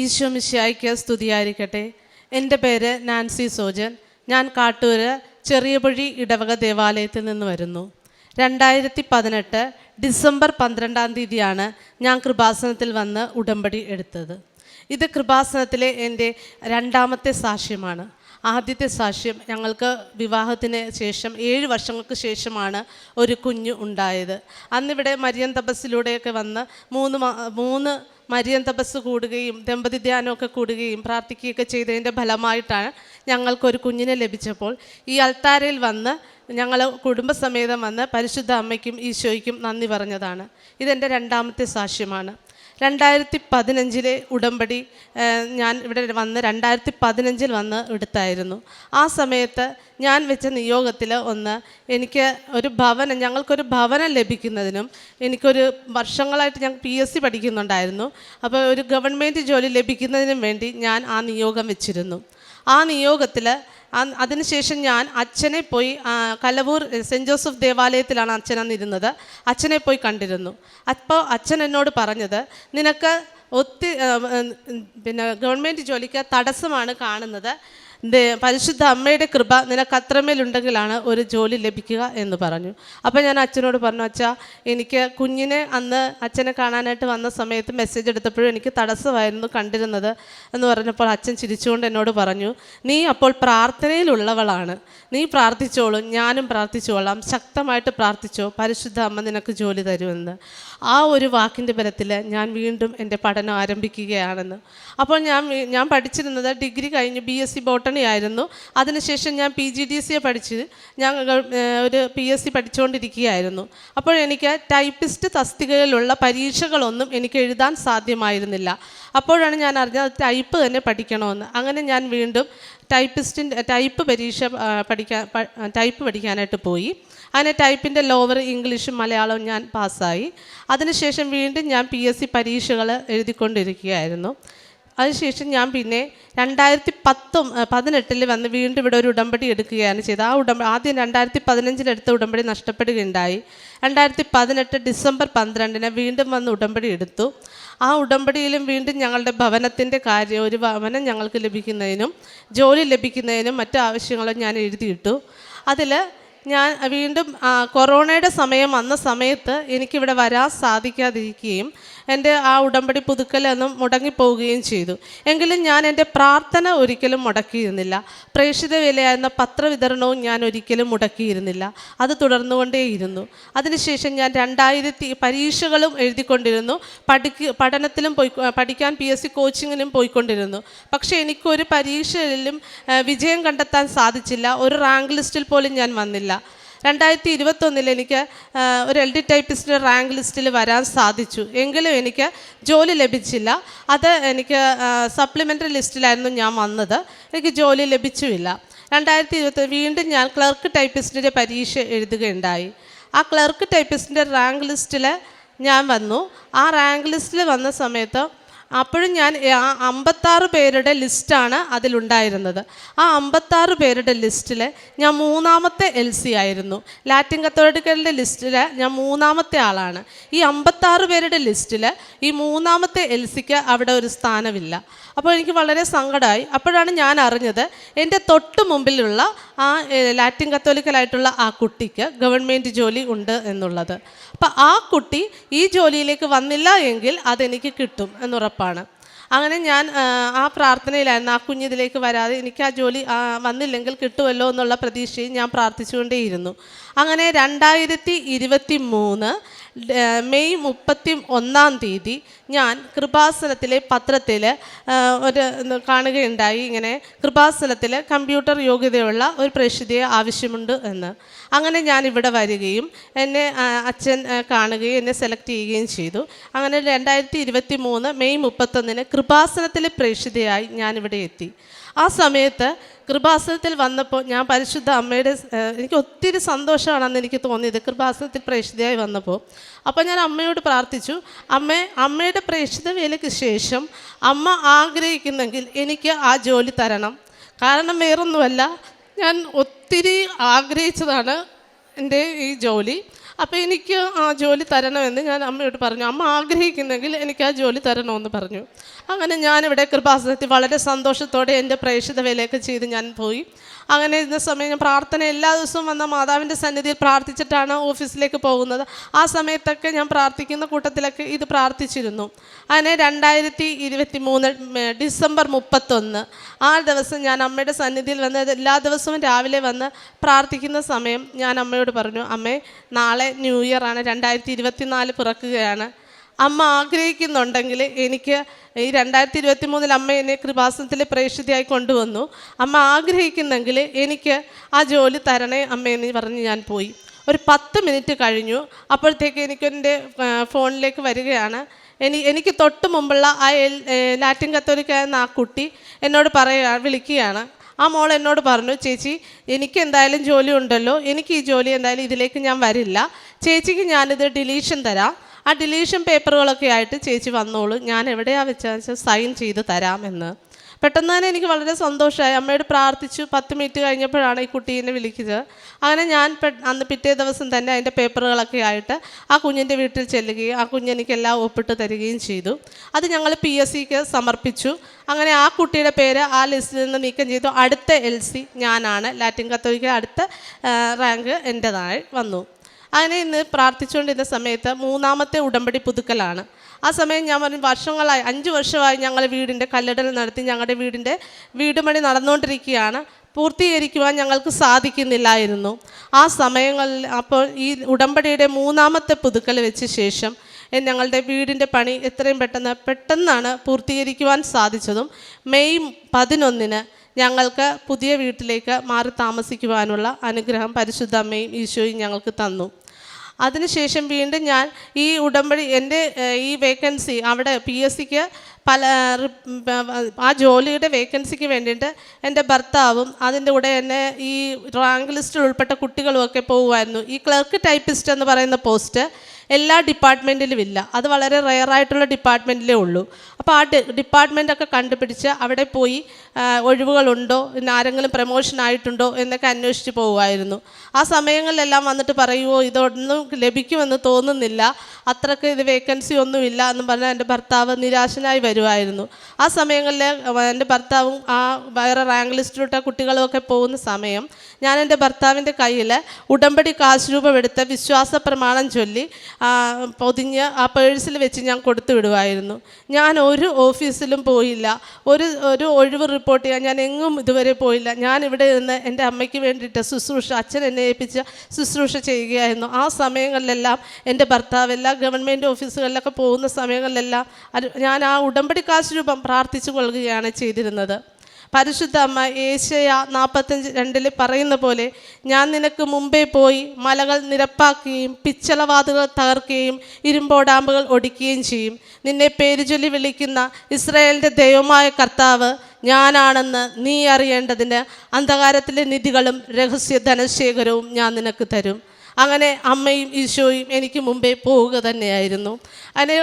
ഈശോ മിശിയായിക്ക് സ്തുതിയായിരിക്കട്ടെ. എന്റെ പേര് നാൻസി സോജൻ. ഞാൻ കാട്ടൂര് ചെറിയപുഴി ഇടവക ദേവാലയത്തിൽ നിന്ന് വരുന്നു. രണ്ടായിരത്തി പതിനെട്ട് ഡിസംബർ പന്ത്രണ്ടാം തീയതിയാണ് ഞാൻ കൃപാസനത്തിൽ വന്ന് ഉടമ്പടി എടുത്തത്. ഇത് കൃപാസനത്തിലെ എന്റെ രണ്ടാമത്തെ സാക്ഷ്യമാണ്. ആദ്യത്തെ സാക്ഷ്യം ഞങ്ങൾക്ക് വിവാഹത്തിന് ശേഷം ഏഴ് വർഷങ്ങൾക്ക് ശേഷമാണ് ഒരു കുഞ്ഞ് ഉണ്ടായത്. അന്നിവിടെ മരിയൻ തപസ്സിലൂടെയൊക്കെ വന്ന് മൂന്ന് മൂന്ന് മരിയൻ തപസ് കൂടുകയും ദമ്പതി ധ്യാനമൊക്കെ കൂടുകയും പ്രാർത്ഥിക്കുകയൊക്കെ ചെയ്തതിന്റെ ഫലമായിട്ടാണ് ഞങ്ങൾക്കൊരു കുഞ്ഞിനെ ലഭിച്ചപ്പോൾ ഈ അൾത്താരയിൽ വന്ന് ഞങ്ങൾ കുടുംബസമേതം വന്ന് പരിശുദ്ധ അമ്മയ്ക്കും ഈശോയ്ക്കും നന്ദി പറഞ്ഞതാണ്. ഇതെന്റെ രണ്ടാമത്തെ സാക്ഷ്യമാണ്. രണ്ടായിരത്തി പതിനഞ്ചിലെ ഉടമ്പടി ഞാൻ ഇവിടെ വന്ന് രണ്ടായിരത്തി പതിനഞ്ചിൽ വന്ന് എടുത്തായിരുന്നു. ആ സമയത്ത് ഞാൻ വെച്ച നിയോഗത്തിൽ ഒന്ന് എനിക്ക് ഒരു ഭവനം ഞങ്ങൾക്കൊരു ഭവനം ലഭിക്കുന്നതിനും എനിക്കൊരു വർഷങ്ങളായിട്ട് ഞങ്ങൾ പി എസ് സി പഠിക്കുന്നുണ്ടായിരുന്നു. അപ്പോൾ ഒരു ഗവൺമെന്റ് ജോലി ലഭിക്കുന്നതിനും വേണ്ടി ഞാൻ ആ നിയോഗം വെച്ചിരുന്നു. ആ നിയോഗത്തിൽ അതിനുശേഷം ഞാൻ അച്ഛനെ പോയി കലവൂർ സെന്റ് ജോസഫ് ദേവാലയത്തിലാണ് അച്ഛൻ അന്നിരുന്നത് അച്ഛനെ പോയി കണ്ടിരുന്നു. അപ്പോൾ അച്ഛൻ എന്നോട് പറഞ്ഞത് നിനക്ക് ഒത്തിരി പിന്നെ ഗവൺമെന്റ് ജോലിക്ക് തടസ്സമാണ് കാണുന്നത്. പരിശുദ്ധ അമ്മയുടെ കൃപ നിനക്ക് അത്രമേലുണ്ടെങ്കിലാണ് ഒരു ജോലി ലഭിക്കുക എന്ന് പറഞ്ഞു. അപ്പോൾ ഞാൻ അച്ഛനോട് പറഞ്ഞു അച്ഛാ എനിക്ക് കുഞ്ഞിനെ അന്ന് അച്ഛനെ കാണാനായിട്ട് വന്ന സമയത്ത് മെസ്സേജ് എടുത്തപ്പോഴും എനിക്ക് തടസ്സമായിരുന്നു കണ്ടിരുന്നത് എന്ന് പറഞ്ഞപ്പോൾ അച്ഛൻ ചിരിച്ചുകൊണ്ട് എന്നോട് പറഞ്ഞു നീ അപ്പോൾ പ്രാർത്ഥനയിലുള്ളവളാണ്. നീ പ്രാർത്ഥിച്ചോളൂ ഞാനും പ്രാർത്ഥിച്ചോളാം ശക്തമായിട്ട് പ്രാർത്ഥിച്ചോ പരിശുദ്ധ അമ്മ നിനക്ക് ജോലി തരുമെന്ന്. ആ ഒരു വാക്കിന്റെ ബലത്തിൽ ഞാൻ വീണ്ടും എന്റെ പഠനം ആരംഭിക്കുകയാണെന്ന്. അപ്പോൾ ഞാൻ ഞാൻ പഠിച്ചിരുന്നത് ഡിഗ്രി കഴിഞ്ഞ് ബി എസ് സി ബോട്ടണി ആയിരുന്നു അതിനുശേഷം ഞാൻ P G D C A പഠിച്ച് ഞാൻ ഒരു പി എസ് സി പഠിച്ചുകൊണ്ടിരിക്കുകയായിരുന്നു അപ്പോൾ എനിക്ക് ടൈപ്പിസ്റ്റ് തസ്തികയിലുള്ള പരീക്ഷകളൊന്നും എനിക്ക് എഴുതാൻ സാധ്യമായിരുന്നില്ല. അപ്പോഴാണ് ഞാൻ അറിഞ്ഞത് ടൈപ്പ് തന്നെ പഠിക്കണമെന്ന്. അങ്ങനെ ഞാൻ വീണ്ടും ടൈപ്പിസ്റ്റിന്റെ ടൈപ്പ് പരീക്ഷ പഠിക്കാൻ ടൈപ്പ് പഠിക്കാനായിട്ട് പോയി. അങ്ങനെ ടൈപ്പിന്റെ ലോവർ ഇംഗ്ലീഷും മലയാളവും ഞാൻ പാസ്സായി. അതിനുശേഷം വീണ്ടും ഞാൻ പി എസ് സി പരീക്ഷകൾ എഴുതിക്കൊണ്ടിരിക്കുകയായിരുന്നു. അതിനുശേഷം ഞാൻ പിന്നെ രണ്ടായിരത്തി പത്തും പതിനെട്ടിൽ വന്ന് വീണ്ടും ഇവിടെ ഒരു ഉടമ്പടി എടുക്കുകയാണ് ചെയ്തത്. ആ ഉടമ്പടി ആദ്യം രണ്ടായിരത്തി പതിനഞ്ചിലെടുത്ത ഉടമ്പടി നഷ്ടപ്പെടുകയുണ്ടായി. രണ്ടായിരത്തി പതിനെട്ട് ഡിസംബർ പന്ത്രണ്ടിന് വീണ്ടും വന്ന് ഉടമ്പടി എടുത്തു. ആ ഉടമ്പടിയിലും വീണ്ടും ഞങ്ങളുടെ ഭവനത്തിന്റെ കാര്യം ഒരു ഭവനം ഞങ്ങൾക്ക് ലഭിക്കുന്നതിനും ജോലി ലഭിക്കുന്നതിനും മറ്റു ആവശ്യങ്ങളും ഞാൻ എഴുതിയിട്ടു. അതിൽ ഞാൻ വീണ്ടും കൊറോണയുടെ സമയം വന്ന സമയത്ത് എനിക്കിവിടെ വരാൻ സാധിക്കാതിരിക്കുകയും എന്റെ ആ ഉടമ്പടി പുതുക്കലൊന്നും മുടങ്ങിപ്പോവുകയും ചെയ്തു. എങ്കിലും ഞാൻ എന്റെ പ്രാർത്ഥന ഒരിക്കലും മുടക്കിയിരുന്നില്ല. പ്രേക്ഷിത വിലയായിരുന്ന പത്രവിതരണവും ഞാൻ ഒരിക്കലും മുടക്കിയിരുന്നില്ല. അത് തുടർന്നുകൊണ്ടേയിരുന്നു. അതിനുശേഷം ഞാൻ രണ്ടായിരത്തി പരീക്ഷകളും എഴുതിക്കൊണ്ടിരുന്നു. പഠിക്ക് പഠനത്തിലും പോയി പഠിക്കാൻ പി എസ് സി കോച്ചിങ്ങിനും പോയിക്കൊണ്ടിരുന്നു. പക്ഷേ എനിക്കൊരു പരീക്ഷയിലും വിജയം കണ്ടെത്താൻ സാധിച്ചില്ല. ഒരു റാങ്ക് ലിസ്റ്റിൽ പോലും ഞാൻ വന്നില്ല. രണ്ടായിരത്തി ഇരുപത്തൊന്നിൽ എനിക്ക് ഒരു എൽ ഡി ടൈപ്പിസ്റ്റിന്റെ റാങ്ക് ലിസ്റ്റിൽ വരാൻ സാധിച്ചു. എങ്കിലും എനിക്ക് ജോലി ലഭിച്ചില്ല. അത് എനിക്ക് സപ്ലിമെന്ററി ലിസ്റ്റിലായിരുന്നു ഞാൻ വന്നത്. എനിക്ക് ജോലി ലഭിച്ചുമില്ല. രണ്ടായിരത്തി ഇരുപത്തി വീണ്ടും ഞാൻ ക്ലർക്ക് ടൈപ്പിസ്റ്റിന്റെ പരീക്ഷ എഴുതുകയുണ്ടായി. ആ ക്ലർക്ക് ടൈപ്പിസ്റ്റിന്റെ റാങ്ക് ലിസ്റ്റിൽ ഞാൻ വന്നു. ആ റാങ്ക് ലിസ്റ്റിൽ വന്ന സമയത്ത് അപ്പോഴും ഞാൻ ആ അമ്പത്താറ് പേരുടെ ലിസ്റ്റാണ് അതിലുണ്ടായിരുന്നത്. ആ അമ്പത്താറ് പേരുടെ ലിസ്റ്റിൽ ഞാൻ മൂന്നാമത്തെ എൽ സി ആയിരുന്നു. ലാറ്റിൻ കത്തോലിക്കലിന്റെ ലിസ്റ്റിൽ ഞാൻ മൂന്നാമത്തെ ആളാണ്. ഈ അമ്പത്താറ് പേരുടെ ലിസ്റ്റിൽ ഈ മൂന്നാമത്തെ എൽ സിക്ക് അവിടെ ഒരു സ്ഥാനമില്ല. അപ്പോൾ എനിക്ക് വളരെ സങ്കടമായി. അപ്പോഴാണ് ഞാൻ അറിഞ്ഞത് എന്റെ തൊട്ട് മുമ്പിലുള്ള ആ ലാറ്റിൻ കത്തോലിക്കലായിട്ടുള്ള ആ കുട്ടിക്ക് ഗവൺമെന്റ് ജോലി ഉണ്ട് എന്നുള്ളത്. അപ്പം ആ കുട്ടി ഈ ജോലിയിലേക്ക് വന്നില്ല എങ്കിൽ അതെനിക്ക് കിട്ടും എന്നുറപ്പാണ്. അങ്ങനെ ഞാൻ ആ, പ്രാർത്ഥനയിലായിരുന്നു ആ കുഞ്ഞിതിലേക്ക് വരാതെ എനിക്ക് ആ ജോലി വന്നില്ലെങ്കിൽ കിട്ടുമല്ലോ എന്നുള്ള പ്രതീക്ഷയിൽ ഞാൻ പ്രാർത്ഥിച്ചുകൊണ്ടേയിരുന്നു. അങ്ങനെ രണ്ടായിരത്തി ഇരുപത്തി മൂന്ന് മെയ് മുപ്പത്തി ഒന്നാം തീയതി ഞാൻ കൃപാസനത്തിലെ പത്രത്തിൽ ഒരു കാണുകയുണ്ടായി. ഇങ്ങനെ കൃപാസനത്തിൽ കമ്പ്യൂട്ടർ യോഗ്യതയുള്ള ഒരു പ്രേക്ഷിതയെ ആവശ്യമുണ്ട് എന്ന്. അങ്ങനെ ഞാൻ ഇവിടെ വരികയും എന്നെ അച്ഛൻ കാണുകയും എന്നെ സെലക്ട് ചെയ്യുകയും ചെയ്തു. അങ്ങനെ രണ്ടായിരത്തി ഇരുപത്തി മൂന്ന് മെയ് മുപ്പത്തൊന്നിന് കൃപാസനത്തിലെ പ്രേക്ഷിതയായി ഞാനിവിടെ എത്തി. ആ സമയത്ത് കൃപാസനത്തിൽ വന്നപ്പോൾ ഞാൻ പരിശുദ്ധ അമ്മയുടെ എനിക്ക് ഒത്തിരി സന്തോഷമാണെന്ന് എനിക്ക് തോന്നിയത് കൃപാസനത്തിൽ പ്രേക്ഷിതയായി വന്നപ്പോൾ. അപ്പോൾ ഞാൻ അമ്മയോട് പ്രാർത്ഥിച്ചു അമ്മ അമ്മയുടെ പ്രേക്ഷിത വേലയ്ക്ക് ശേഷം അമ്മ ആഗ്രഹിക്കുന്നെങ്കിൽ എനിക്ക് ആ ജോലി തരണം. കാരണം വേറൊന്നുമല്ല ഞാൻ ഒത്തിരി ആഗ്രഹിച്ചതാണ് എന്റെ ഈ ജോലി. അപ്പോൾ എനിക്ക് ആ ജോലി തരണമെന്ന് ഞാൻ അമ്മയോട് പറഞ്ഞു. അമ്മ ആഗ്രഹിക്കുന്നെങ്കിൽ എനിക്ക് ആ ജോലി തരണമെന്ന് പറഞ്ഞു. അങ്ങനെ ഞാനിവിടെ കൃപാസനത്തിൽ വളരെ സന്തോഷത്തോടെ എന്റെ പ്രേക്ഷിത വിലയൊക്കെ ചെയ്ത് ഞാൻ പോയി. അങ്ങനെ ഇരുന്ന സമയം ഞാൻ പ്രാർത്ഥന എല്ലാ ദിവസവും വന്ന മാതാവിന്റെ സന്നിധിയിൽ പ്രാർത്ഥിച്ചിട്ടാണ് ഓഫീസിലേക്ക് പോകുന്നത്. ആ സമയത്തൊക്കെ ഞാൻ പ്രാർത്ഥിക്കുന്ന കൂട്ടത്തിലൊക്കെ ഇത് പ്രാർത്ഥിച്ചിരുന്നു. അങ്ങനെ രണ്ടായിരത്തി ഇരുപത്തി മൂന്ന് ഡിസംബർ മുപ്പത്തൊന്ന് ആ ദിവസം ഞാൻ അമ്മയുടെ സന്നിധിയിൽ വന്ന് എല്ലാ ദിവസവും രാവിലെ വന്ന് പ്രാർത്ഥിക്കുന്ന സമയം ഞാൻ അമ്മയോട് പറഞ്ഞു അമ്മേ നാളെ ന്യൂ ഇയർ ആണ് രണ്ടായിരത്തി ഇരുപത്തി നാല് പിറക്കുകയാണ്. അമ്മ ആഗ്രഹിക്കുന്നുണ്ടെങ്കിൽ എനിക്ക് ഈ രണ്ടായിരത്തി ഇരുപത്തി മൂന്നിൽ അമ്മ എന്നെ കൃപാസനത്തിലെ പ്രേക്ഷിതയായി കൊണ്ടുവന്നു. അമ്മ ആഗ്രഹിക്കുന്നെങ്കിൽ എനിക്ക് ആ ജോലി തരണേ അമ്മയെന്ന് പറഞ്ഞ് ഞാൻ പോയി. ഒരു പത്ത് മിനിറ്റ് കഴിഞ്ഞു. അപ്പോഴത്തേക്ക് എനിക്കെന്റെ ഫോണിലേക്ക് വരികയാണ്. എനി എനിക്ക് തൊട്ട് മുമ്പുള്ള ആ ലാറ്റിൻ കത്തോലിക്കായിരുന്ന ആ കുട്ടി എന്നോട് പറയുക വിളിക്കുകയാണ്. ആ മോൾ എന്നോട് പറഞ്ഞു ചേച്ചി എനിക്ക് എന്തായാലും ജോലി ഉണ്ടല്ലോ. എനിക്ക് ഈ ജോലി എന്തായാലും ഇതിലേക്ക് ഞാൻ വരില്ല. ചേച്ചിക്ക് ഞാനിത് ഡിലീഷൻ തരാം. ആ ഡിലീഷൻ പേപ്പറുകളൊക്കെ ആയിട്ട് ചേച്ചി വന്നോളൂ. ഞാൻ എവിടെയാ വെച്ചാൽ സൈൻ ചെയ്ത് തരാമെന്ന്. പെട്ടെന്ന് തന്നെ എനിക്ക് വളരെ സന്തോഷമായി. അമ്മയോട് പ്രാർത്ഥിച്ചു. പത്ത് മിനിറ്റ് കഴിഞ്ഞപ്പോഴാണ് ഈ കുട്ടീനെ വിളിക്കുന്നത്. അങ്ങനെ ഞാൻ അന്ന് പിറ്റേ ദിവസം തന്നെ അതിന്റെ പേപ്പറുകളൊക്കെ ആയിട്ട് ആ കുഞ്ഞിന്റെ വീട്ടിൽ ചെല്ലുകയും ആ കുഞ്ഞെനിക്ക് എല്ലാം ഒപ്പിട്ട് തരികയും ചെയ്തു. അത് ഞങ്ങൾ പി എസ് സിക്ക് സമർപ്പിച്ചു. അങ്ങനെ ആ കുട്ടിയുടെ പേര് ആ ലിസ്റ്റിൽ നിന്ന് നീക്കം ചെയ്തു. അടുത്ത എൽ സി ഞാനാണ്. ലാറ്റിൻ കത്തോലിക്ക അടുത്ത റാങ്ക് എന്റെതായി വന്നു. അങ്ങനെ ഇന്ന് പ്രാർത്ഥിച്ചുകൊണ്ടിരുന്ന സമയത്ത് മൂന്നാമത്തെ ഉടമ്പടി പുതുക്കലാണ്. ആ സമയം ഞാൻ പറഞ്ഞു വർഷങ്ങളായി അഞ്ച് വർഷമായി ഞങ്ങൾ വീടിന്റെ കല്ലിടൽ നടത്തി ഞങ്ങളുടെ വീടിന്റെ വീട് പണി നടന്നുകൊണ്ടിരിക്കുകയാണ്. പൂർത്തീകരിക്കുവാൻ ഞങ്ങൾക്ക് സാധിക്കുന്നില്ലായിരുന്നു. ആ സമയങ്ങളിൽ അപ്പോൾ ഈ ഉടമ്പടിയുടെ മൂന്നാമത്തെ പുതുക്കൽ വെച്ച ശേഷം ഞങ്ങളുടെ വീടിന്റെ പണി എത്രയും പെട്ടെന്ന് പെട്ടെന്നാണ് പൂർത്തീകരിക്കുവാൻ സാധിച്ചതും. മെയ് പതിനൊന്നിന് ഞങ്ങൾക്ക് പുതിയ വീട്ടിലേക്ക് മാറി താമസിക്കുവാനുള്ള അനുഗ്രഹം പരിശുദ്ധ അമ്മയും ഈശോയും ഞങ്ങൾക്ക് തന്നു. അതിനുശേഷം വീണ്ടും ഞാൻ ഈ ഉടമ്പടി എന്റെ ഈ വേക്കൻസി അവിടെ പി എസ് സിക്ക് പല ആ ജോലിയുടെ വേക്കൻസിക്ക് വേണ്ടിയിട്ട് എന്റെ ഭർത്താവും അതിന്റെ കൂടെ തന്നെ ഈ റാങ്ക് ലിസ്റ്റിൽ ഉൾപ്പെട്ട കുട്ടികളുമൊക്കെ പോകുമായിരുന്നു ഈ ക്ലർക്ക് ടൈപ്പിസ്റ്റ് എന്ന് പറയുന്ന പോസ്റ്റ് എല്ലാ ഡിപ്പാർട്ട്മെന്റിലും ഇല്ല. അത് വളരെ റെയറായിട്ടുള്ള ഡിപ്പാർട്ട്മെന്റിലേ ഉള്ളൂ. അപ്പോൾ ആ ഡിപ്പാർട്ട്മെന്റൊക്കെ കണ്ടുപിടിച്ച് അവിടെ പോയി ഒഴിവുകളുണ്ടോ പിന്നെ ആരെങ്കിലും പ്രമോഷൻ ആയിട്ടുണ്ടോ എന്നൊക്കെ അന്വേഷിച്ച് പോകുമായിരുന്നു ആ സമയങ്ങളിലെല്ലാം വന്നിട്ട് പറയുമോ ഇതൊന്നും ലഭിക്കുമെന്ന് തോന്നുന്നില്ല. അത്രയ്ക്ക് ഇത് വേക്കൻസി ഒന്നുമില്ല എന്ന് പറഞ്ഞാൽ എന്റെ ഭർത്താവ് നിരാശനായി വരുമായിരുന്നു. ആ സമയങ്ങളിൽ എന്റെ ഭർത്താവും ആ വേറെ റാങ്ക് ലിസ്റ്റിലോട്ട് കുട്ടികളുമൊക്കെ പോകുന്ന സമയം ഞാൻ എന്റെ ഭർത്താവിന്റെ കയ്യിൽ ഉടമ്പടി കാശ് രൂപമെടുത്ത് വിശ്വാസ പ്രമാണം ചൊല്ലി പൊതിഞ്ഞ് ആ പേഴ്സിൽ വെച്ച് ഞാൻ കൊടുത്തു വിടുമായിരുന്നു ഞാൻ ഒരു ഓഫീസിലും പോയില്ല. ഒരു ഒരു ഒഴിവ് റിപ്പോർട്ട് ചെയ്യാൻ ഞാൻ എങ്ങും ഇതുവരെ പോയില്ല. ഞാൻ ഇവിടെ നിന്ന് എന്റെ അമ്മയ്ക്ക് വേണ്ടിയിട്ട് ശുശ്രൂഷ അച്ഛൻ എന്നെ ഏൽപ്പിച്ച ശുശ്രൂഷ ചെയ്യുകയായിരുന്നു. ആ സമയങ്ങളിലെല്ലാം എന്റെ ഭർത്താവ് എല്ലാ ഗവൺമെന്റ് ഓഫീസുകളിലൊക്കെ പോകുന്ന സമയങ്ങളിലെല്ലാം ഞാൻ ആ ഉടമ്പടി കാശ് രൂപം പ്രാർത്ഥിച്ചു കൊള്ളുകയാണ് ചെയ്തിരുന്നത്. പരിശുദ്ധ അമ്മ ഏശയ നാൽപ്പത്തഞ്ച് രണ്ടിൽ പറയുന്ന പോലെ ഞാൻ നിനക്ക് മുമ്പേ പോയി മലകൾ നിരപ്പാക്കുകയും പിച്ചളവാതുകൾ തകർക്കുകയും ഇരുമ്പോടാമ്പുകൾ ഒടിക്കുകയും ചെയ്യും. നിന്നെ പേരുചൊല്ലി വിളിക്കുന്ന ഇസ്രായേലിന്റെ ദൈവമായ കർത്താവ് ഞാനാണെന്ന് നീ അറിയേണ്ടതിന് അന്ധകാരത്തിലെ നിധികളും രഹസ്യ ധനശേഖരവും ഞാൻ നിനക്ക് തരും. അങ്ങനെ അമ്മയും ഈശോയും എനിക്ക് മുമ്പേ പോവുക തന്നെയായിരുന്നു. അങ്ങനെ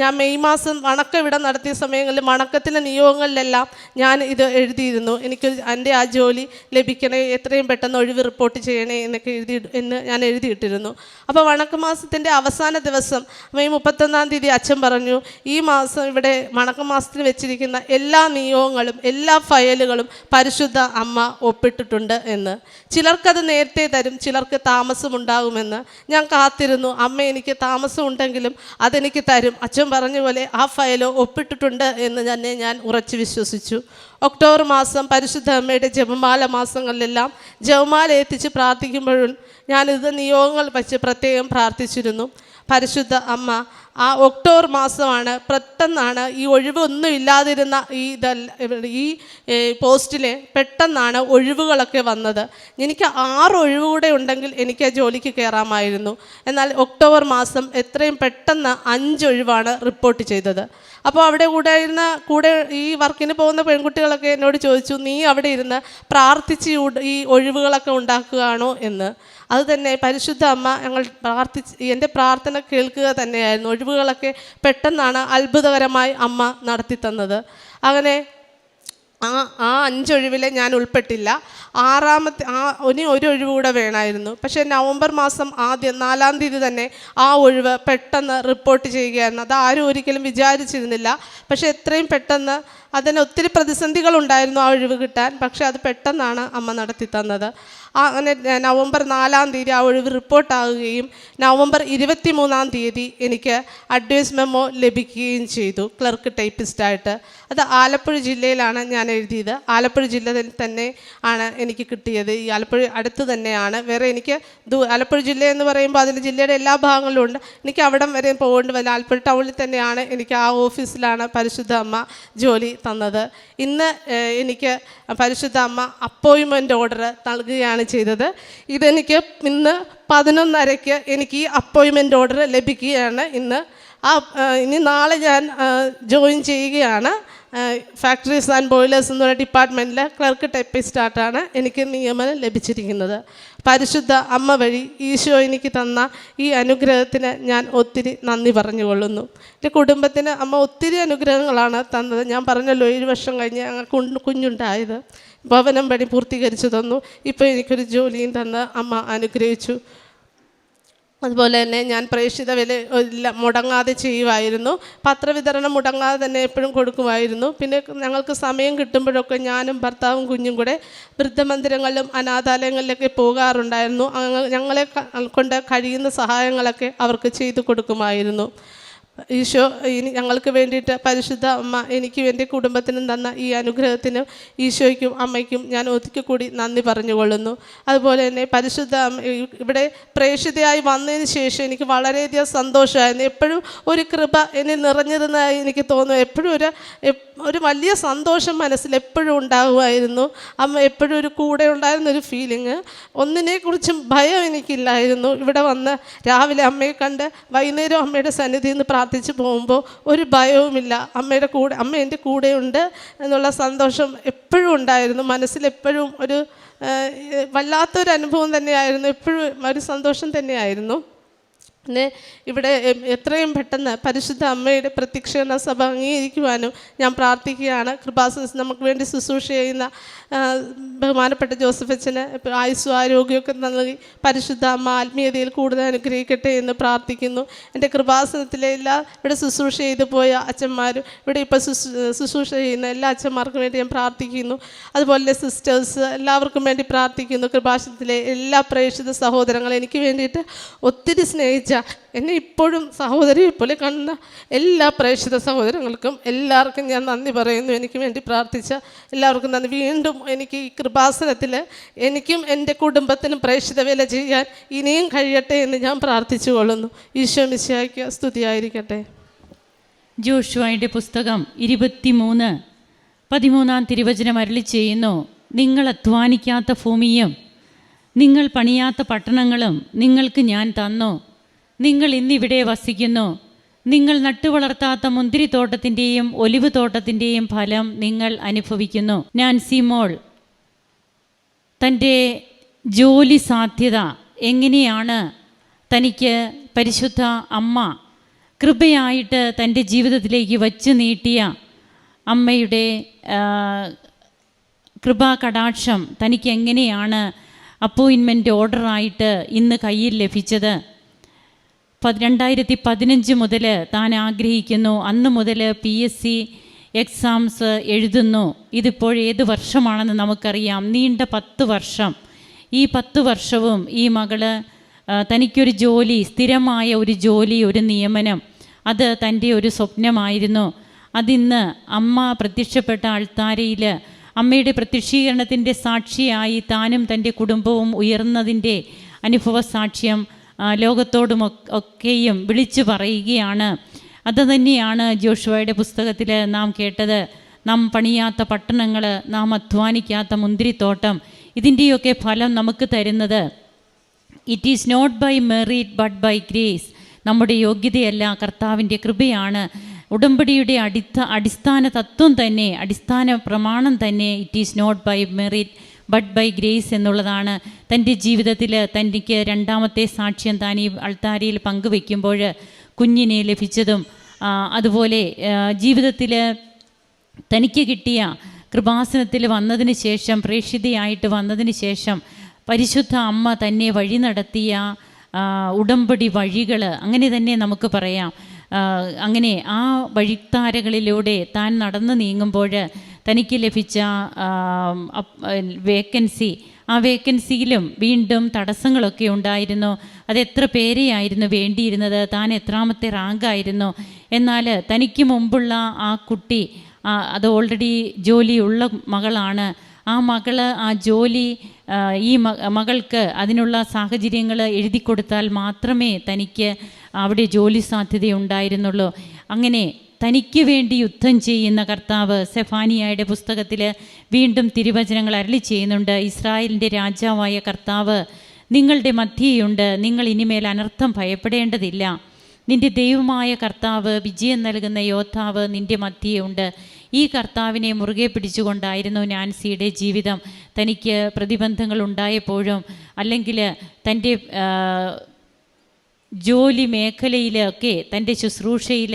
ഞാൻ മെയ് മാസം മണക്ക ഇവിടെ നടത്തിയ സമയങ്ങളിൽ മണക്കത്തിന്റെ നിയോഗങ്ങളിലെല്ലാം ഞാൻ ഇത് എഴുതിയിരുന്നു. എനിക്ക് എന്റെ ആ ജോലി ലഭിക്കണേ എത്രയും പെട്ടെന്ന് ഒഴിവ് റിപ്പോർട്ട് ചെയ്യണേ എന്നൊക്കെ എഴുതി എന്ന് ഞാൻ എഴുതിയിട്ടിരുന്നു. അപ്പോൾ വണക്കമാസത്തിന്റെ അവസാന ദിവസം മെയ് മുപ്പത്തൊന്നാം തീയതി അച്ഛൻ പറഞ്ഞു ഈ മാസം ഇവിടെ വണക്കമാസത്തിന് വെച്ചിരിക്കുന്ന എല്ലാ നിയോഗങ്ങളും എല്ലാ ഫയലുകളും പരിശുദ്ധ അമ്മ ഒപ്പിട്ടിട്ടുണ്ട് എന്ന്. ചിലർക്കത് നേരത്തെ തരും ചിലർക്ക് താമസമുണ്ടാകുമെന്ന് ഞാൻ കാത്തിരുന്നു. അമ്മ എനിക്ക് താമസം ഉണ്ടെങ്കിലും അതെനിക്ക് തരും. അച്ഛൻ പറഞ്ഞ പോലെ ആ ഫയലോ ഒപ്പിട്ടിട്ടുണ്ട് എന്ന് തന്നെ ഞാൻ ഉറച്ചു വിശ്വസിച്ചു. ഒക്ടോബർ മാസം പരിശുദ്ധ അമ്മയുടെ ജപമാല മാസങ്ങളിലെല്ലാം ജപമാല എത്തിച്ച് പ്രാർത്ഥിക്കുമ്പോഴും ഞാനിത് നിയോഗങ്ങൾ വച്ച് പ്രത്യേകം പ്രാർത്ഥിച്ചിരുന്നു. പരിശുദ്ധ അമ്മ ആ ഒക്ടോബർ മാസമാണ് പെട്ടെന്നാണ് ഈ ഒഴിവൊന്നും ഇല്ലാതിരുന്ന ഈ ഇതല്ല ഈ പോസ്റ്റിൽ പെട്ടെന്നാണ് ഒഴിവുകളൊക്കെ വന്നത്. എനിക്ക് ആറ് ഒഴിവ് കൂടെ ഉണ്ടെങ്കിൽ എനിക്ക് ആ ജോലിക്ക് കയറാമായിരുന്നു എന്നാൽ ഒക്ടോബർ മാസം എത്രയും പെട്ടെന്ന് അഞ്ച് ഒഴിവാണ് റിപ്പോർട്ട് ചെയ്തത്. അപ്പോൾ അവിടെ കൂടെ ഇരുന്ന കൂടെ ഈ വർക്കിന് പോകുന്ന പെൺകുട്ടികളൊക്കെ എന്നോട് ചോദിച്ചു നീ അവിടെ ഇരുന്ന് പ്രാർത്ഥിച്ച് ഈ ഒഴിവുകളൊക്കെ ഉണ്ടാക്കുകയാണോ? എന്ന്. അത് തന്നെ പരിശുദ്ധ അമ്മ ഞങ്ങൾ പ്രാർത്ഥിച്ച് എന്റെ പ്രാർത്ഥന കേൾക്കുക തന്നെയായിരുന്നു. ഒഴിവുകളൊക്കെ പെട്ടെന്നാണ് അത്ഭുതകരമായി അമ്മ നടത്തി തന്നത്. അങ്ങനെ ആ ആ അഞ്ചൊഴിവിൽ ഞാൻ ഉൾപ്പെട്ടില്ല. ആറാമത്തെ ആ ഇനി ഒരു ഒഴിവ് കൂടെ വേണമായിരുന്നു. പക്ഷേ നവംബർ മാസം ആദ്യം നാലാം തീയതി തന്നെ ആ ഒഴിവ് പെട്ടെന്ന് റിപ്പോർട്ട് ചെയ്യുകയായിരുന്നു. അത് ആരും ഒരിക്കലും വിചാരിച്ചിരുന്നില്ല. പക്ഷേ എത്രയും പെട്ടെന്ന് അതിന് ഒത്തിരി പ്രതിസന്ധികളുണ്ടായിരുന്നു ആ ഒഴിവ് കിട്ടാൻ പക്ഷേ അത് പെട്ടെന്നാണ് അമ്മ നടത്തി തന്നത്. അങ്ങനെ നവംബർ നാലാം തീയതി ആ ഒഴിവ് റിപ്പോർട്ടാകുകയും നവംബർ ഇരുപത്തി മൂന്നാം തീയതി എനിക്ക് അഡ്വൈസ് മെമ്മോ ലഭിക്കുകയും ചെയ്തു ക്ലർക്ക് ടൈപ്പിസ്റ്റായിട്ട്. അത് ആലപ്പുഴ ജില്ലയിലാണ് ഞാൻ എഴുതിയത്. ആലപ്പുഴ ജില്ലയിൽ തന്നെ ആണ് എനിക്ക് കിട്ടിയത്. ഈ ആലപ്പുഴ അടുത്ത് തന്നെയാണ്. വേറെ എനിക്ക് ആലപ്പുഴ ജില്ല എന്ന് പറയുമ്പോൾ അതിൽ ജില്ലയുടെ എല്ലാ ഭാഗങ്ങളും ഉണ്ട്. എനിക്ക് അവിടം വരെ പോകേണ്ടി വരില്ല ആലപ്പുഴ ടൗണിൽ തന്നെയാണ് എനിക്ക് ആ ഓഫീസിലാണ് പരിശുദ്ധ അമ്മ ജോലി തന്നത്. ഇന്ന് എനിക്ക് പരിശുദ്ധ അമ്മ അപ്പോയിൻമെന്റ് ഓർഡർ നൽകുകയാണ് ചെയ്തത്. ഇതെനിക്ക് ഇന്ന് പതിനൊന്നരയ്ക്ക് എനിക്ക് ഈ അപ്പോയിൻമെന്റ് ഓർഡർ ലഭിക്കുകയാണ്. ഇന്ന് ആ ഇനി നാളെ ഞാൻ ജോയിൻ ചെയ്യുകയാണ്. ഫാക്ടറീസ് ആൻഡ് ബോയിലേഴ്സ് എന്നുള്ള ഡിപ്പാർട്ട്മെന്റിലെ ക്ലർക്ക് ടൈപ്പിസ്റ്റായിട്ടാണ് എനിക്ക് നിയമനം ലഭിച്ചിരിക്കുന്നത്. പരിശുദ്ധ അമ്മ വഴി ഈശോ എനിക്ക് തന്ന ഈ അനുഗ്രഹത്തിന് ഞാൻ ഒത്തിരി നന്ദി പറഞ്ഞുകൊള്ളുന്നു. എന്റെ കുടുംബത്തിന് അമ്മ ഒത്തിരി അനുഗ്രഹങ്ങളാണ് തന്നത്. ഞാൻ പറഞ്ഞല്ലോ ഏഴ് വർഷം കഴിഞ്ഞ് ഞങ്ങൾക്ക് കുഞ്ഞുണ്ടായത്. ഭവനം പണി പൂർത്തീകരിച്ചു തന്നു. ഇപ്പോൾ എനിക്കൊരു ജോലിയും തന്ന് അമ്മ അനുഗ്രഹിച്ചു. അതുപോലെ തന്നെ ഞാൻ പ്രേക്ഷിത വില ഇല്ല മുടങ്ങാതെ ചെയ്യുമായിരുന്നു പത്രവിതരണം മുടങ്ങാതെ തന്നെ എപ്പോഴും കൊടുക്കുമായിരുന്നു. പിന്നെ ഞങ്ങൾക്ക് സമയം കിട്ടുമ്പോഴൊക്കെ ഞാനും ഭർത്താവും കുഞ്ഞും കൂടെ വൃദ്ധമന്ദിരങ്ങളിലും അനാഥാലയങ്ങളിലൊക്കെ പോകാറുണ്ടായിരുന്നു. ഞങ്ങളെ കൊണ്ട് കഴിയുന്ന സഹായങ്ങളൊക്കെ അവർക്ക് ചെയ്തു കൊടുക്കുമായിരുന്നു. ഈശോ ഇനി ഞങ്ങൾക്ക് വേണ്ടിയിട്ട് പരിശുദ്ധ അമ്മ എനിക്ക് എന്റെ കുടുംബത്തിനും തന്ന ഈ അനുഗ്രഹത്തിനും ഈശോയ്ക്കും അമ്മയ്ക്കും ഞാൻ ഒതുക്കി കൂടി നന്ദി പറഞ്ഞുകൊള്ളുന്നു. അതുപോലെ തന്നെ പരിശുദ്ധ അമ്മ ഇവിടെ പ്രേക്ഷിതയായി വന്നതിന് ശേഷം എനിക്ക് വളരെയധികം സന്തോഷമായിരുന്നു. എപ്പോഴും ഒരു കൃപ എന്നെ നിറഞ്ഞിരുന്നതായി എനിക്ക് തോന്നുന്നു. എപ്പോഴും ഒരു ഒരു വലിയ സന്തോഷം മനസ്സിൽ എപ്പോഴും ഉണ്ടാകുമായിരുന്നു അമ്മ എപ്പോഴും ഒരു കൂടെ ഉണ്ടായിരുന്ന ഒരു ഫീലിങ് ഒന്നിനെക്കുറിച്ചും ഭയം എനിക്കില്ലായിരുന്നു. ഇവിടെ വന്ന് രാവിലെ അമ്മയെ കണ്ട് വൈകുന്നേരം അമ്മയുടെ സന്നിധിയിൽ നിന്ന് പ്രാർത്ഥിച്ച് പോകുമ്പോൾ ഒരു ഭയവുമില്ല. അമ്മയുടെ കൂടെ അമ്മ എന്റെ കൂടെയുണ്ട് എന്നുള്ള സന്തോഷം എപ്പോഴും ഉണ്ടായിരുന്നു. മനസ്സിൽ എപ്പോഴും ഒരു വല്ലാത്തൊരു അനുഭവം തന്നെയായിരുന്നു. എപ്പോഴും ഒരു സന്തോഷം തന്നെയായിരുന്നു. പിന്നെ ഇവിടെ എത്രയും പെട്ടെന്ന് പരിശുദ്ധ അമ്മയുടെ പ്രത്യക്ഷണ സഭ അംഗീകരിക്കുവാനും ഞാൻ പ്രാർത്ഥിക്കുകയാണ്. കൃപാസനസ് നമുക്ക് വേണ്ടി ശുശ്രൂഷ ചെയ്യുന്ന ബഹുമാനപ്പെട്ട ജോസഫ് അച്ഛന് ആയുസ്സും ആരോഗ്യമൊക്കെ നൽകി പരിശുദ്ധ അമ്മ ആത്മീയതയിൽ കൂടുതൽ അനുഗ്രഹിക്കട്ടെ എന്ന് പ്രാർത്ഥിക്കുന്നു. എന്റെ കൃപാസനത്തിലെ എല്ലാ ഇവിടെ ശുശ്രൂഷ ചെയ്തു പോയ അച്ഛന്മാരും ഇവിടെ ഇപ്പോൾ ശുശ്രൂ- ശുശ്രൂഷ ചെയ്യുന്ന എല്ലാ അച്ഛന്മാർക്കും വേണ്ടി ഞാൻ പ്രാർത്ഥിക്കുന്നു. അതുപോലെ സിസ്റ്റേഴ്സ് എല്ലാവർക്കും വേണ്ടി പ്രാർത്ഥിക്കുന്നു. കൃപാസനത്തിലെ എല്ലാ പ്രേക്ഷിത സഹോദരങ്ങളും എനിക്ക് വേണ്ടിയിട്ട് ഒത്തിരി സ്നേഹിച്ച എന്നെ ഇപ്പോഴും സഹോദരി പോലെ കണ്ട എല്ലാ പ്രേക്ഷിത സഹോദരങ്ങൾക്കും എല്ലാവർക്കും ഞാൻ നന്ദി പറയുന്നു. എനിക്ക് വേണ്ടി പ്രാർത്ഥിച്ച എല്ലാവർക്കും നന്ദി. വീണ്ടും എനിക്ക് ഈ കൃപാസനത്തിൽ എനിക്കും എന്റെ കുടുംബത്തിനും പ്രേക്ഷിത വില ചെയ്യാൻ ഇനിയും കഴിയട്ടെ എന്ന് ഞാൻ പ്രാർത്ഥിച്ചു കൊള്ളുന്നു ഈശോ മിശിയായ്ക്ക് സ്തുതിയായിരിക്കട്ടെ. ജോഷുവായുടെ പുസ്തകം ഇരുപത്തിമൂന്ന് പതിമൂന്നാം തിരുവചനം അരളി ചെയ്യുന്നു. നിങ്ങൾ അധ്വാനിക്കാത്ത ഭൂമിയും നിങ്ങൾ പണിയാത്ത പട്ടണങ്ങളും നിങ്ങൾക്ക് ഞാൻ തന്നു. നിങ്ങൾ ഇന്നിവിടെ വസിക്കുന്നു. നിങ്ങൾ നട്ടുവളർത്താത്ത മുന്തിരിത്തോട്ടത്തിന്റെയും ഒലിവ് തോട്ടത്തിന്റെയും ഫലം നിങ്ങൾ അനുഭവിക്കുന്നു. നാൻസി മോൾ തന്റെ ജോലി സാധ്യത എങ്ങനെയാണ്? തനിക്ക് പരിശുദ്ധ അമ്മ കൃപയായിട്ട് തന്റെ ജീവിതത്തിലേക്ക് വച്ചു നീട്ടിയ അമ്മയുടെ കൃപാ കടാക്ഷം തനിക്ക് എങ്ങനെയാണ് അപ്പോയിൻമെന്റ് ഓർഡറായിട്ട് ഇന്ന് കയ്യിൽ ലഭിച്ചത്? രണ്ടായിരത്തി പതിനഞ്ച് മുതൽ താൻ ആഗ്രഹിക്കുന്നു. അന്ന് മുതൽ പി എസ് സി എക്സാംസ് എഴുതുന്നു. ഇതിപ്പോൾ ഏത് വർഷമാണെന്ന് നമുക്കറിയാം. നീണ്ട പത്ത് വർഷം. ഈ പത്ത് വർഷവും ഈ മകൾ തനിക്കൊരു ജോലി സ്ഥിരമായ ഒരു ജോലി ഒരു നിയമനം അത് തന്റെ ഒരു സ്വപ്നമായിരുന്നു. അതിന്ന് അമ്മ പ്രത്യക്ഷപ്പെട്ട അൾത്താരയിൽ അമ്മയുടെ പ്രത്യക്ഷീകരണത്തിന്റെ സാക്ഷിയായി താനും തന്റെ കുടുംബവും ഉയർന്നതിന്റെ അനുഭവ സാക്ഷ്യം ലോകത്തോടും ഒക്കെയും വിളിച്ചു പറയുകയാണ്. അത് തന്നെയാണ് ജോഷുവയുടെ പുസ്തകത്തിൽ നാം കേട്ടത്. നാം പണിയാത്ത പട്ടണങ്ങൾ നാം അധ്വാനിക്കാത്ത മുന്തിരിത്തോട്ടം ഇതിന്റെയൊക്കെ ഫലം നമുക്ക് തരുന്നത്. It is not by merit but by grace നമ്മുടെ യോഗ്യതയല്ല കർത്താവിന്റെ കൃപയാണ്. ഉടമ്പടിയുടെ അടിത്ത അടിസ്ഥാന തത്വം തന്നെ അടിസ്ഥാന പ്രമാണം തന്നെ. It is not by merit but by grace എന്നുള്ളതാണ് തന്റെ ജീവിതത്തിൽ തനിക്ക് രണ്ടാമത്തെ സാക്ഷ്യം താൻ ഈ അൾത്താരയിൽ പങ്കുവെക്കുമ്പോൾ കുഞ്ഞിനെ ലഭിച്ചതും അതുപോലെ ജീവിതത്തിൽ തനിക്ക് കിട്ടിയ കൃപാസനത്തിൽ വന്നതിന് ശേഷം പ്രേക്ഷിതയായിട്ട് വന്നതിന് ശേഷം പരിശുദ്ധ അമ്മ തന്നെ വഴി നടത്തിയ ഉടമ്പടി വഴികൾ അങ്ങനെ തന്നെ നമുക്ക് പറയാം. അങ്ങനെ ആ വഴിത്താരകളിലൂടെ താൻ നടന്നു നീങ്ങുമ്പോൾ തനിക്ക് ലഭിച്ച വേക്കൻസി. ആ വേക്കൻസിയിലും വീണ്ടും തടസ്സങ്ങളൊക്കെ ഉണ്ടായിരുന്നു. അത് എത്ര പേരെയായിരുന്നു വേണ്ടിയിരുന്നത്? താൻ എത്രാമത്തെ റാങ്കായിരുന്നു എന്നാൽ തനിക്ക് മുമ്പുള്ള ആ കുട്ടി അത് ഓൾറെഡി ജോലിയുള്ള മകളാണ്. ആ മകൾ ആ ജോലി ഈ മകൾക്ക് അതിനുള്ള സാഹചര്യങ്ങൾ എഴുതി കൊടുത്താൽ മാത്രമേ തനിക്ക് അവിടെ ജോലി സാധ്യതയുണ്ടായിരുന്നുള്ളൂ. അങ്ങനെ തനിക്ക് വേണ്ടി യുദ്ധം ചെയ്യുന്ന കർത്താവ് സെഫാനിയായുടെ പുസ്തകത്തിൽ വീണ്ടും തിരുവചനങ്ങൾ അരളി ചെയ്യുന്നുണ്ട്. ഇസ്രായേലിന്റെ രാജാവായ കർത്താവ് നിങ്ങളുടെ മധ്യയുണ്ട്. നിങ്ങൾ ഇനിമേൽ അനർത്ഥം ഭയപ്പെടേണ്ടതില്ല. നിന്റെ ദൈവമായ കർത്താവ് വിജയം നൽകുന്ന യോദ്ധാവ് നിന്റെ മധ്യയുണ്ട്. ഈ കർത്താവിനെ മുറുകെ പിടിച്ചുകൊണ്ടായിരുന്നു നാൻസിയുടെ ജീവിതം. തനിക്ക് പ്രതിബന്ധങ്ങൾ ഉണ്ടായപ്പോഴും അല്ലെങ്കിൽ തന്റെ ജോലി മേഖലയിലൊക്കെ തന്റെ ശുശ്രൂഷയിൽ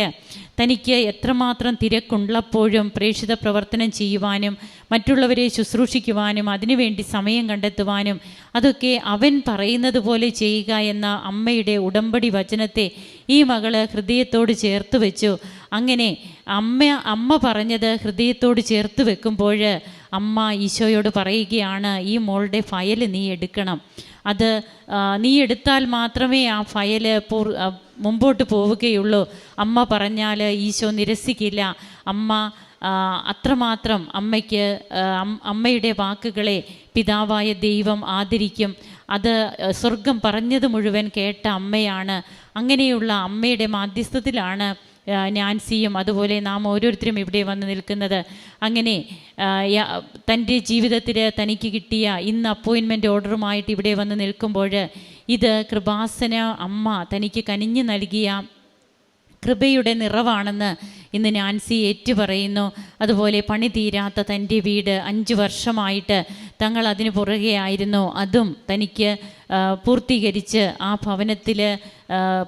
തനിക്ക് എത്രമാത്രം തിരക്കുള്ളപ്പോഴും പ്രേക്ഷിത പ്രവർത്തനം ചെയ്യുവാനും മറ്റുള്ളവരെ ശുശ്രൂഷിക്കുവാനും അതിനുവേണ്ടി സമയം കണ്ടെത്തുവാനും അതൊക്കെ അവൻ പറയുന്നത് പോലെ ചെയ്യുക എന്ന അമ്മയുടെ ഉടമ്പടി വചനത്തെ ഈ മകൾ ഹൃദയത്തോട് ചേർത്ത് വെച്ചു. അങ്ങനെ അമ്മ അമ്മ പറഞ്ഞത് ഹൃദയത്തോട് ചേർത്ത് വെക്കുമ്പോൾ അമ്മ ഈശോയോട് പറയുകയാണ് ഈ മോളുടെ ഫയൽ നീ എടുക്കണം. അത് നീ എടുത്താൽ മാത്രമേ ആ ഫയൽ പൂർ മുമ്പോട്ട് പോവുകയുള്ളൂ. അമ്മ പറഞ്ഞാൽ ഈശോ നിരസിക്കില്ല. അമ്മ അത്രമാത്രം അമ്മയ്ക്ക് അമ്മയുടെ വാക്കുകളെ പിതാവായ ദൈവം ആദരിക്കും. അത് സ്വർഗം പറഞ്ഞത് മുഴുവൻ കേട്ട അമ്മയാണ്. അങ്ങനെയുള്ള അമ്മയുടെ മാധ്യസ്ഥത്തിലാണ് നാൻസിയും അതുപോലെ നാം ഓരോരുത്തരും ഇവിടെ വന്ന് നിൽക്കുന്നത്. അങ്ങനെ തന്റെ ജീവിതത്തിൽ തനിക്ക് കിട്ടിയ ഇന്ന് അപ്പോയിൻമെന്റ് ഓർഡറുമായിട്ട് ഇവിടെ വന്ന് നിൽക്കുമ്പോൾ ഇത് കൃപാസന അമ്മ തനിക്ക് കനിഞ്ഞു നൽകിയ കൃപയുടെ നിറവാണെന്ന് ഇന്ന് നാൻസി ഏറ്റുപറയുന്നു. അതുപോലെ പണി തീരാത്ത തന്റെ വീട് അഞ്ച് വർഷമായിട്ട് തങ്ങൾ അതിന് പുറകെയായിരുന്നു അതും തനിക്ക് പൂർത്തീകരിച്ച് ആ ഭവനത്തിൽ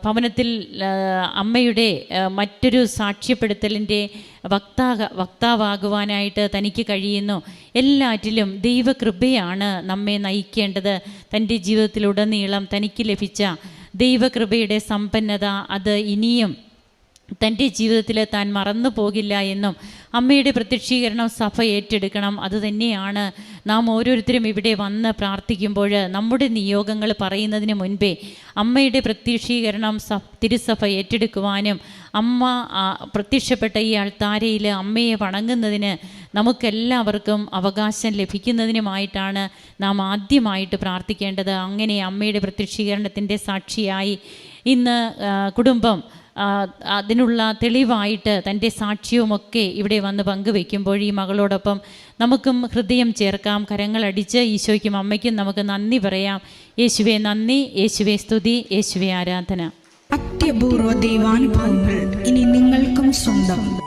ഭവനത്തിൽ അമ്മയുടെ മറ്റൊരു സാക്ഷ്യപ്പെടുത്തലിന്റെ വക്താക വക്താവാകുവാനായിട്ട് തനിക്ക് കഴിയുന്നു. എല്ലാറ്റിലും ദൈവകൃപയാണ് നമ്മെ നയിക്കേണ്ടത്. തന്റെ ജീവിതത്തിലുടനീളം തനിക്ക് ലഭിച്ച ദൈവകൃപയുടെ സമ്പന്നത അത് ഇനിയും തന്റെ ജീവിതത്തിൽ താൻ മറന്നു പോകില്ല എന്നും അമ്മയുടെ പ്രത്യക്ഷീകരണം സഭ ഏറ്റെടുക്കണം. അതുതന്നെയാണ് നാം ഓരോരുത്തരും ഇവിടെ വന്ന് പ്രാർത്ഥിക്കുമ്പോൾ നമ്മുടെ നിയോഗങ്ങൾ പറയുന്നതിന് മുൻപേ അമ്മയുടെ പ്രത്യക്ഷീകരണം സ തിരുസഭ ഏറ്റെടുക്കുവാനും അമ്മ പ്രത്യക്ഷപ്പെട്ട ഈ അൾത്താരയിൽ അമ്മയെ വണങ്ങുന്നതിന് നമുക്കെല്ലാവർക്കും അവകാശം ലഭിക്കുന്നതിനുമായിട്ടാണ് നാം ആദ്യമായിട്ട് പ്രാർത്ഥിക്കേണ്ടത്. അങ്ങനെ അമ്മയുടെ പ്രത്യക്ഷീകരണത്തിന്റെ സാക്ഷിയായി ഇന്ന് കുടുംബം അതിനുള്ള തെളിവായിട്ട് തന്റെ സാക്ഷ്യവുമൊക്കെ ഇവിടെ വന്ന് പങ്കുവെക്കുമ്പോൾ ഈ മകളോടൊപ്പം നമുക്കും ഹൃദയം ചേർക്കാം കരങ്ങളടിച്ച് ഈശോയ്ക്കും അമ്മയ്ക്കും നമുക്ക് നന്ദി പറയാം. യേശുവെ നന്ദി യേശുവെ സ്തുതി യേശുവെ ആരാധന. അത്യപൂർവ ദൈവാനുഭവങ്ങൾ ഇനി നിങ്ങൾക്കും സ്വന്തം.